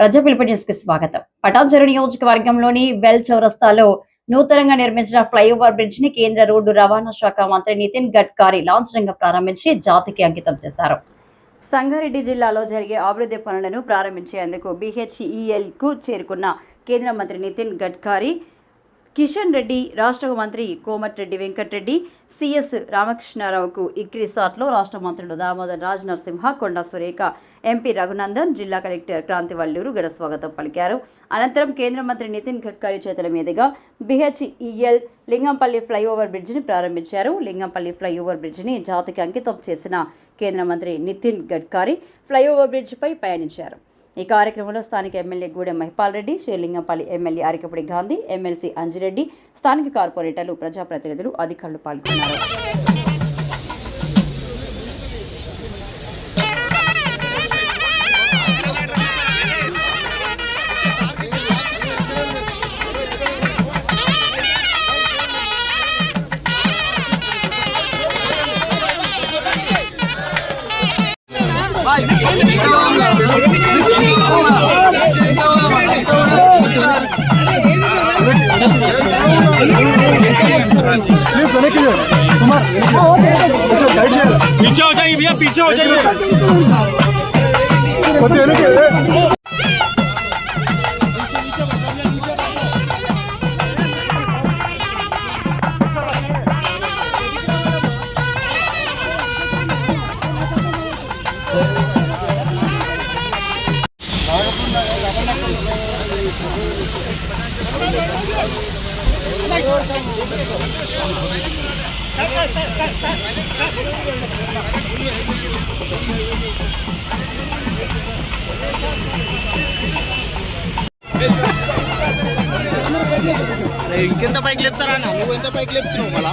ప్రజా పిలుపు న్యూస్కి స్వాగతం. పటాన్చెరు నియోజకవర్గంలోని బెల్ చౌరస్తాలో నూతనంగా నిర్మించిన ఫ్లైఓవర్ బ్రిడ్జ్ని కేంద్ర రోడ్డు రవాణా శాఖ మంత్రి నితిన్ గడ్కరీ లాంఛనంగా ప్రారంభించి జాతికి అంకితం చేశారు. సంగారెడ్డి జిల్లాలో జరిగే అభివృద్ధి పనులను ప్రారంభించేందుకు BHEL కు చేరుకున్న కేంద్ర మంత్రి నితిన్ గడ్కరీ కిషన్ రెడ్డి రాష్ట్ర మంత్రి కోమటిరెడ్డి వెంకటరెడ్డి సిఎస్ రామకృష్ణారావుకు ఇక్రిసాట్లో రాష్ట్ర మంత్రులు దామోదర్ రాజ్ నరసింహ కొండా సురేఖ ఎంపీ రఘునందన్ జిల్లా కలెక్టర్ క్రాంతి వల్లూరు ఘన స్వాగతం పలికారు. అనంతరం కేంద్ర మంత్రి నితిన్ గడ్కరీ చేతుల మీదుగా బిహెచ్ఈఎల్ లింగంపల్లి ఫ్లైఓవర్ బ్రిడ్జిని ప్రారంభించారు. లింగంపల్లి ఫ్లైఓవర్ బ్రిడ్జిని జాతికి అంకితం చేసిన కేంద్ర మంత్రి నితిన్ గడ్కరీ ఫ్లైఓవర్ బ్రిడ్జిపై పయనించారు. ఈ కార్యక్రమంలో స్థానిక MLA Gudem Mahipal Reddy Serilingampally MLA Arikapudi Gandhi MLC Anjireddy స్థానిక కార్పొరేటర్లు ప్రజాప్రతినిధులు అధికారులు పాల్గొన్నారు. प्लीज़ कनेक्ट कुमार अच्छा साइड ले पीछे हो जाइए भैया पीछे हो जाइए होते हैं Yeah. ఇంకెంత పైకి లేపుతారా అన్న? నువ్వు ఎంత పైకి లేపుతున్నావు మళ్ళా?